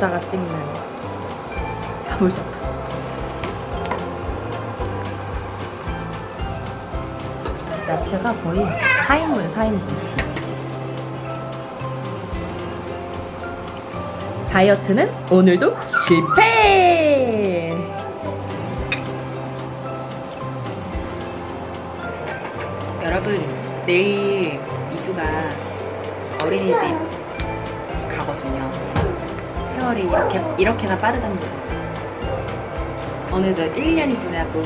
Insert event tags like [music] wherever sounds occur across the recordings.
먹다가 찍는 샤브샤브. 야채가 거의 4인분, 4인분. 다이어트는 오늘도 실패! 여러분, 내일 이수가 어린이집. 세월이 이렇게, 이렇게나 빠르답니다. 어느덧 1년이 지나고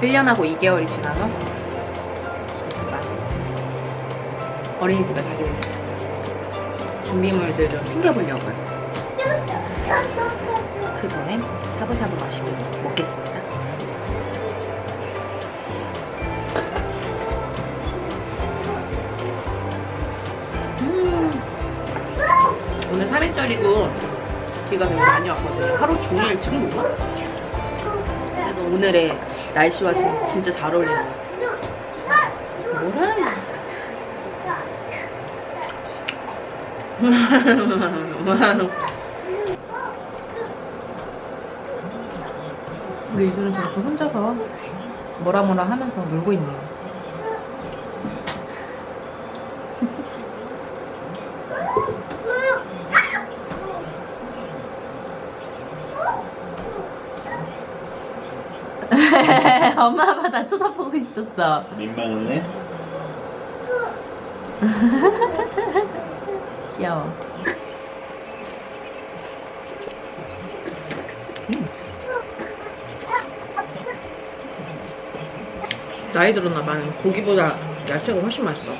1년하고 2개월이 지나서 어린이집에 가게 됩니다. 준비물들 좀 챙겨보려고요. 그 전에 샤브샤브 맛있게 먹겠습니다. 3일절이고 비가 되게 많이 왔거든요. 하루 종일 지금 뭔가? 그래서 오늘의 날씨와 진, 진짜 잘 어울리는 뭐라는 [laughs] 우리 이수는 저렇게 혼자서 뭐라 뭐라 하면서 놀고 있네요. [laughs] 엄마 아빠 다 쳐다보고 있었어. 민망하네. [laughs] 귀여워. 음. 나이 들었나 봐. 고기보다 야채가 훨씬 맛있어.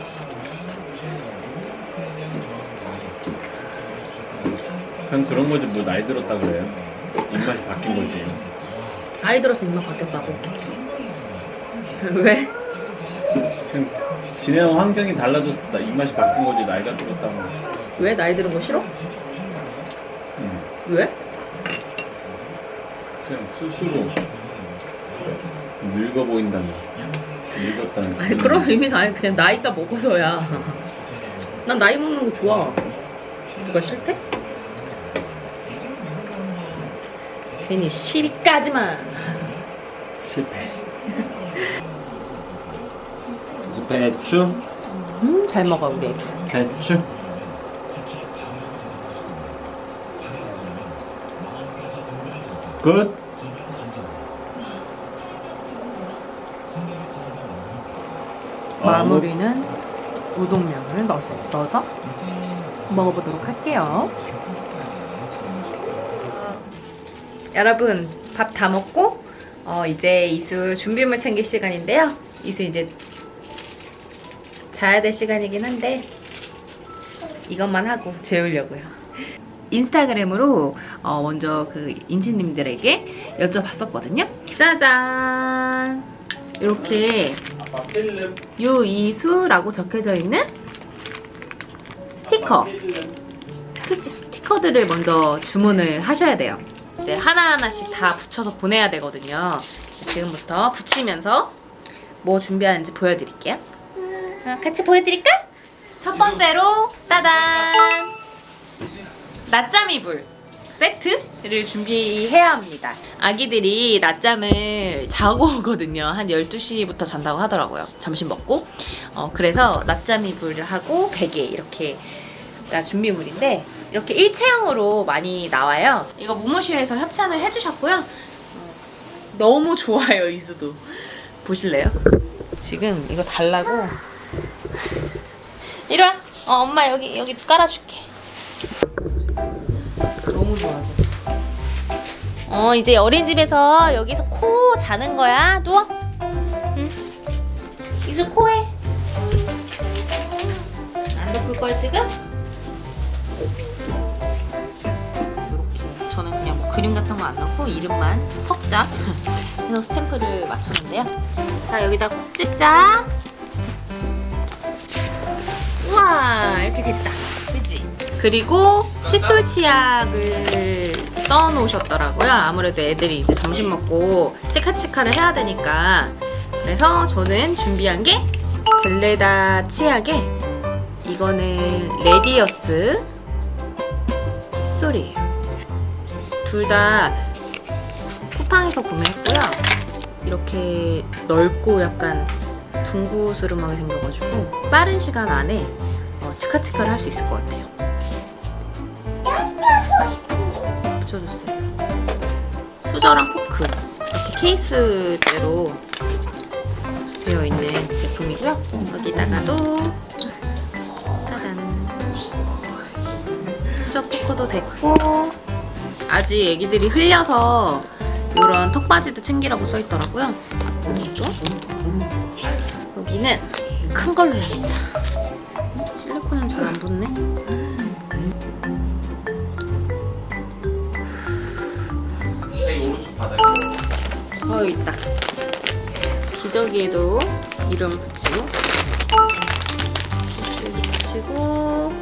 그냥 그런 거지 뭐 나이 들었다 그래요. 입맛이 바뀐 거지. 나이 들어서 입맛 바뀌었다고. [laughs] 왜? 그냥 지내는 환경이 나 입맛이 바뀐 거지 나이가 들었다고. 왜 나이 들은 거 싫어? 응. 왜? 그냥 스스로 늙어 보인다는. 늙었다는. 아니 그런 의미가 아니 그냥 나이가 먹어서야. 난 나이 먹는 거 좋아. 누가 싫대? 괜히 시비까지만. 실패. 배추, 음, 잘 먹어 우리 애기. 배추. 굿. 마무리는 우동면을 넣, 넣어서 먹어보도록 할게요. 여러분 밥 다 먹고 어, 이제 이수 준비물 챙길 시간인데요. 이수 이제 자야 될 시간이긴 한데 이것만 하고 재우려고요. 인스타그램으로 어, 먼저 그 인지님들에게 여쭤봤었거든요. 짜잔! 이렇게 유이수라고 적혀져 있는 스티커 스티- 스티커들을 먼저 주문을 하셔야 돼요. 이제 하나하나씩 다 붙여서 보내야 되거든요. 지금부터 붙이면서 뭐 준비하는지 보여드릴게요. 어, 같이 보여드릴까? 첫 번째로 따단 낮잠 이불 세트를 준비해야 합니다. 아기들이 낮잠을 자고 오거든요. 한 12시부터 잔다고 하더라고요. 점심 먹고. 어, 그래서 낮잠 이불을 하고 베개 이렇게 가 준비물인데 이렇게 일체형으로 많이 나와요. 이거 무무시에서 협찬을 해주셨고요. 어, 너무 좋아요, 이수도. 보실래요? 지금 이거 달라고. 이리 와. 어, 엄마 여기 여기 깔아줄게. 너무 좋아져. 어, 이제 어린집에서 여기서 코 자는 거야. 누워. 응. 이수 코해. 안 거야 지금? 그림 같은 거 안 넣고 이름만 석자 [laughs] 해서 스탬프를 맞췄는데요. 자 여기다 꼭 찍자. 우와 이렇게 됐다. 그지? 그리고 칫솔 치약을 써 놓으셨더라고요. 아무래도 애들이 이제 점심 먹고 치카치카를 해야 되니까. 그래서 저는 준비한 게 벨레다 치약에 이거는 레디어스 칫솔이에요. 둘 다 쿠팡에서 구매했고요. 이렇게 넓고 약간 둥구스름하게 생겨가지고 빠른 시간 안에 어, 치카치카를 할 수 있을 것 같아요. 붙여줬어요. 수저랑 포크 이렇게 케이스대로 되어 있는 제품이고요. 여기다가도 짜잔 수저 포크도 됐고 아직 애기들이 흘려서 이런 턱받이도 챙기라고 써있더라고요. 여기는 큰 걸로 해야겠다. 실리콘은 잘 안 붙네. 어 있다. 기저귀에도 이름 붙이고 여기 붙이고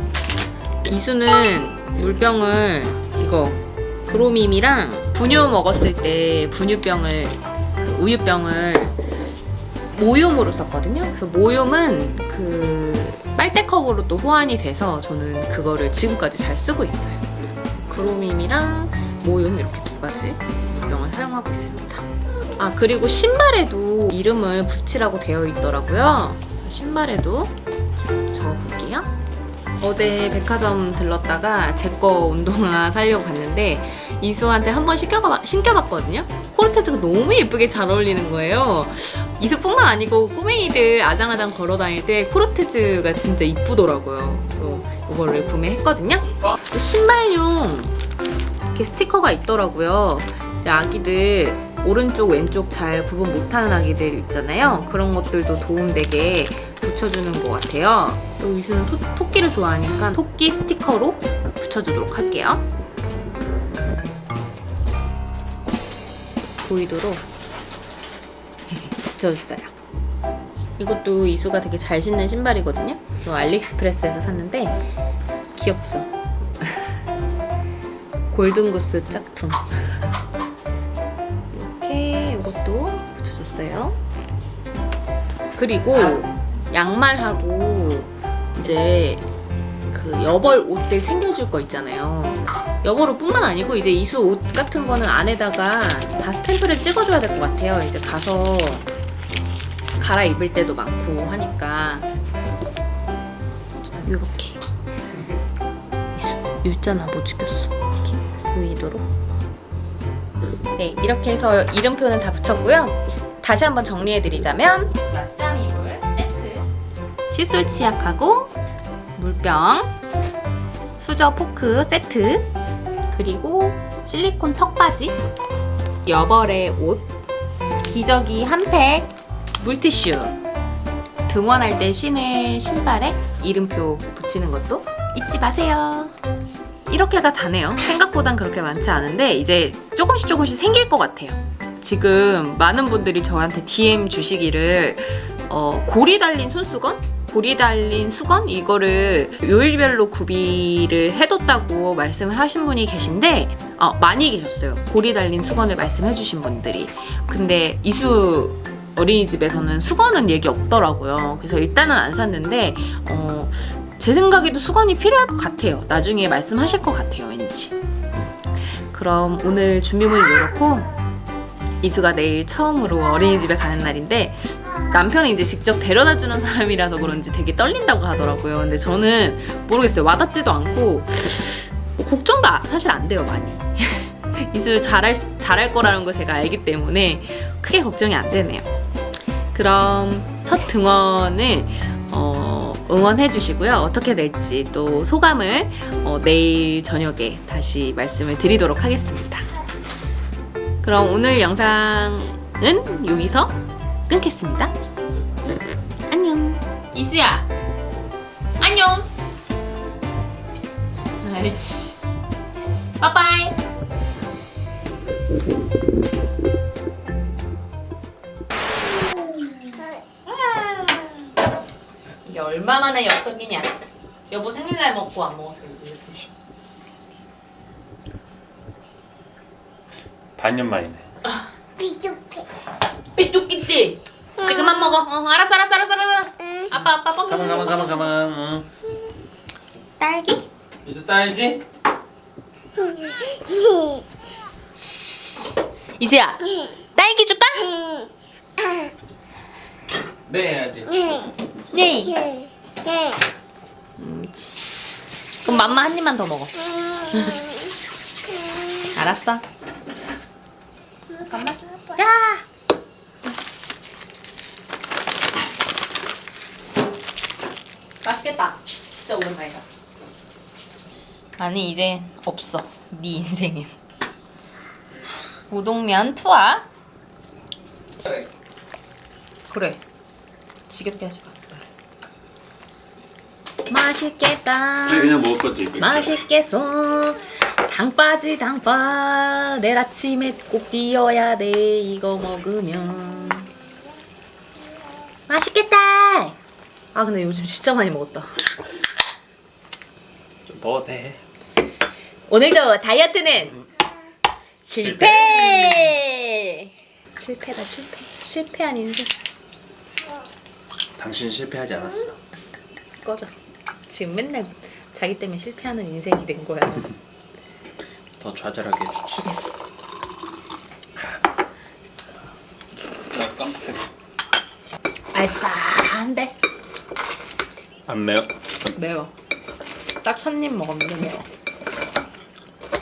이수는 물병을 이거 브로밈이랑 분유 먹었을 때 분유병을 그 우유병을 모욤으로 썼거든요. 그래서 모욤은 그 빨대컵으로 또 호환이 돼서 저는 그거를 지금까지 잘 쓰고 있어요. 그로밈이랑 모욤 이렇게 두 가지 물병을 사용하고 있습니다. 아 그리고 신발에도 이름을 붙이라고 되어 있더라고요. 신발에도 적어볼게요. 어제 백화점 들렀다가 제 거 운동화 사려고 갔는데 이수한테 한번 신겨봤거든요. 코르테즈가 너무 예쁘게 잘 어울리는 거예요. 이수뿐만 아니고 꼬맹이들 아장아장 걸어 다닐 때 코르테즈가 진짜 이쁘더라고요. 그래서 이거를 구매했거든요. 또 신발용 이렇게 스티커가 있더라고요. 이제 아기들 오른쪽 왼쪽 잘 구분 못하는 아기들 있잖아요. 그런 것들도 도움되게 붙여주는 것 같아요. 또 이수는 토, 토끼를 좋아하니까 토끼 스티커로 붙여주도록 할게요. 보이도록 붙여주어요. 이것도 이수가 되게 잘 신는 신발이거든요. 이거 알리익스프레스에서 샀는데 귀엽죠? [laughs] 골든구스 짝퉁. 이렇게 이것도 붙여줬어요. 그리고 양말하고 이제 그 여벌 옷들 챙겨줄 거 있잖아요. 여벌 옷뿐만 아니고 이제 이수 옷 같은 거는 안에다가 다 스탬프를 찍어줘야 될 것 같아요. 이제 가서 갈아입을 때도 많고 하니까 이렇게 유자나 못 찍혔어. 이렇게 보이도록. 네, 이렇게 해서 이름표는 다 붙였고요. 다시 한번 정리해드리자면 칫솔 치약하고 물병, 수저 포크 세트, 그리고 실리콘 턱받이, 여벌의 옷, 기저귀 한 팩, 물티슈, 등원할 때 신을 신발에 이름표 붙이는 것도 잊지 마세요. 이렇게가 다네요. 생각보단 그렇게 많지 않은데 이제 조금씩 조금씩 생길 것 같아요. 지금 많은 분들이 저한테 DM 주시기를 어, 고리 달린 손수건? 고리 달린 수건? 이거를 요일별로 구비를 해뒀다고 말씀을 하신 분이 계신데 어, 많이 계셨어요. 고리 달린 수건을 말씀해 주신 분들이. 근데 이수 어린이집에서는 수건은 얘기 없더라고요. 그래서 일단은 안 샀는데 어, 제 생각에도 수건이 필요할 것 같아요. 나중에 말씀하실 것 같아요, 왠지. 그럼 오늘 준비물이 이렇고 이수가 내일 처음으로 어린이집에 가는 날인데 남편이 이제 직접 데려다 주는 사람이라서 그런지 되게 떨린다고 하더라고요. 근데 저는 모르겠어요. 와닿지도 않고 걱정도 아- 사실 안 돼요, 많이. [laughs] 이수 잘할 수- 잘할 거라는 거 제가 알기 때문에 크게 걱정이 안 되네요. 그럼 첫 등원을 어, 응원해 주시고요. 어떻게 될지 또 소감을 어, 내일 저녁에 다시 말씀을 드리도록 하겠습니다. 그럼 오늘 영상은 여기서 끊겠습니다. 안녕. 이수야. 안녕. 알지. 빠빠이. 이게 얼마 만에 엽떡이냐? 여보 생일날 먹고 안 먹었어요, 그렇지? 반년 만이네. 삐죽기띠. 이제 그만 먹어. 어, 알았어, 알았어, 알았어, 알았어. 아빠, 아빠 뻥 가만 가만 가만 가만. 응. 딸기? 이제 딸지? 이제야 딸기 줄까? 네 해야지. 네. 그럼 맘마 한 입만 더 먹어. 알았어. 잠깐만. 야. 맛있겠다. 진짜 오랜만이다. 아니 이제 없어. 네 인생엔. 우동면 투하. 그래. 지겹게 하지 마. 맛있겠다. 그냥 먹을 거지. 맛있겠어. 당빠지 당빠. 내일 아침에 꼭 뛰어야 돼. 이거 먹으면. 맛있겠다. 아 근데 요즘 진짜 많이 먹었다. 먹어도 돼. 오늘도 다이어트는 실패. 실패다 실패. 실패한 인생. 당신 실패하지 않았어. 꺼져. 지금 맨날 자기 때문에 실패하는 인생이 된 거야. [laughs] 더 좌절하게 해주지. 나 깜빡해. 알싸한데 안 매워? 매워. 딱 첫 입 먹었는데 매워.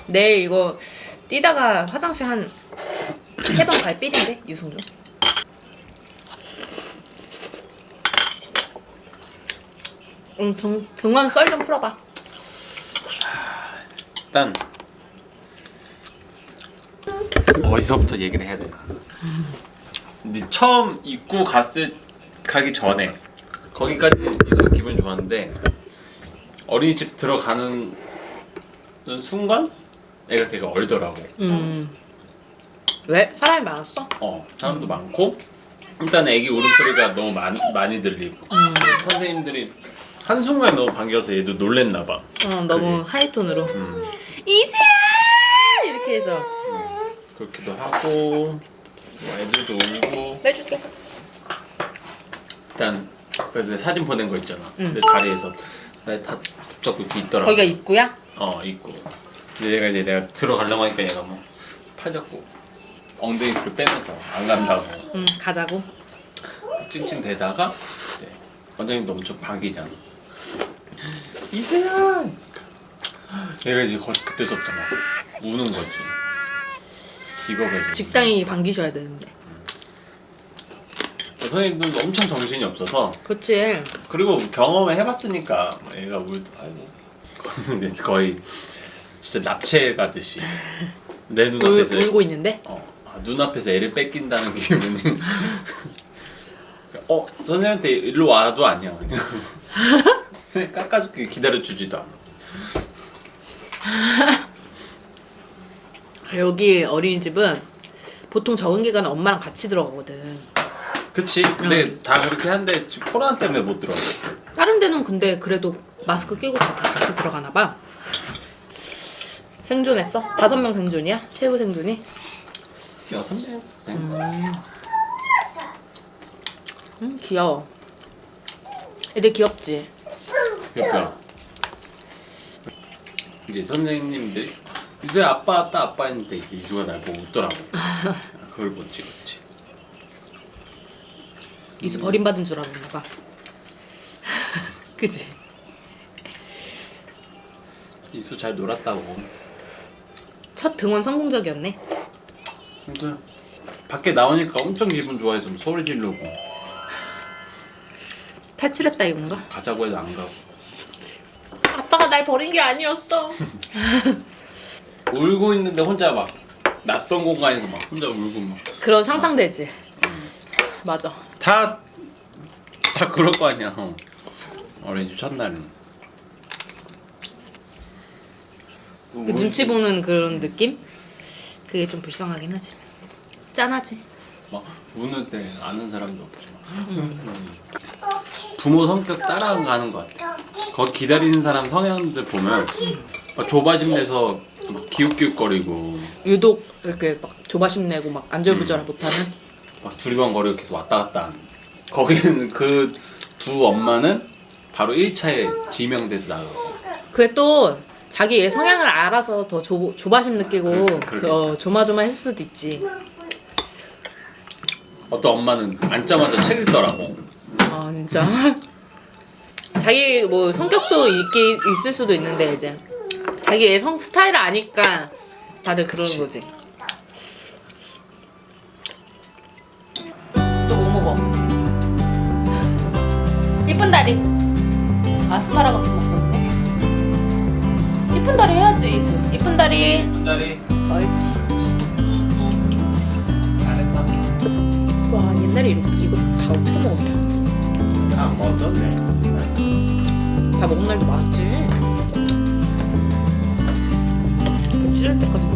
내일 이거 뛰다가 화장실 한 세 번 갈 삘인데 유승준. 응, 등, 등원 썰 좀 풀어봐. 일단 어디서부터 얘기를 해야 되나? 근데 처음 입고 갔을 가기 전에 거기까지 이수 기분 좋았는데 어린이집 들어가는 순간 애가 되게 얼더라고. 음. 왜? 사람이 많았어? 어 사람도 많고 일단 애기 울음소리가 너무 많, 많이 들리고 음. 선생님들이 한 순간에 너무 반겨서 얘도 놀랬나 봐. 어, 너무 하이톤으로. 음. 이지야! 이렇게 해서. 그렇기도 하고 뭐 애들도 울고 빼줄게. 일단 그래서 내 사진 보낸 거 있잖아. 응. 내 다리에서 나다 붙잡고 이렇게 있더라고. 거기가 입구야? 어 있고. 근데 얘가 이제 내가 들어가려고 하니까 얘가 뭐 팔 잡고 엉덩이를 빼면서 안 간다고 응, 가자고. 찡찡 대다가 이제 원장님도 엄청 반기잖아. 이세야. 얘가 이제 거, 그때서부터 막 우는 거지. 기겁해서. 직장이 반기셔야 되는데. 선생님들도 엄청 정신이 없어서 그치. 그리고 경험을 해봤으니까 애가 울 아이고 근데 거의 진짜 납치 가듯이 내 울, 눈앞에서 울고 있는데? 어, 아, 눈앞에서 애를 뺏긴다는 기분이 [laughs] 어 선생님한테 일로 와도 아니야 그냥 그냥 [laughs] 깎아줄게 기다려주지도 않아 [laughs] 여기 어린이집은 보통 적응 기간에 엄마랑 같이 들어가거든. 그치 근데 다 그렇게 한데 코로나 때문에 못 들어가 다른 데는 근데 그래도 마스크 끼고 다 같이 들어가나 봐. 생존했어? 다섯 명 생존이야? 최후 생존이? 여섯 명 응, 귀여워. 애들 귀엽지? 그러니까 이제 선생님들이 이수야 아빠 왔다 아빠 했는데 이수가 날 보고 웃더라고 [laughs] 그걸 못 찍었지 이수 버림받은 줄 알았나 봐. [laughs] 그지? 이수 잘 놀았다고 첫 등원 성공적이었네. 근데 밖에 나오니까 엄청 기분 좋아해서 뭐 소리 지르고 탈출했다 이건가? 가자고 해도 안 가고 아빠가 날 버린 게 아니었어. [laughs] 울고 있는데 혼자 막 낯선 공간에서 막 혼자 울고 막 그런 상상되지. 맞아. 다, 다 그럴 거 아니야 어. 어린이집 첫날은 그 눈치 보는 그런 느낌? 그게 좀 불쌍하긴 하지. 짠하지. 막 우는 때 아는 사람도 없지 막. 음. 부모 성격 따라가는 것 같아 거기 기다리는 사람 성향들 보면 막 조바심 내서 막 기웃기웃거리고 유독 이렇게 막 조바심 내고 막 안절부절 음. 못하는. 막 두리번거리고 계속 왔다 갔다 하는 거기는 [laughs] 그 두 엄마는 바로 1차에 지명돼서 나가고 그게 또 자기의 성향을 알아서 더 조, 조바심 느끼고 그렇지, 그. 어, 조마조마했을 수도 있지. 어떤 엄마는 앉자마자 책 읽더라고. 아 진짜. [laughs] 자기 뭐 성격도 있기 있을 수도 있는데 이제 자기의 성 스타일을 아니까 다들 그러는 거지. 이쁜 다리. 아스파라거스 먹고 있네. 이쁜 다리 해야지 이수. 이쁜 다리. 혼자리 옳지. 잘했어. 와 옛날에 이거, 이거 다 어떻게 먹었냐? 아 먹었네. 다 먹은 날도 많았지. 그 찌를 때까지.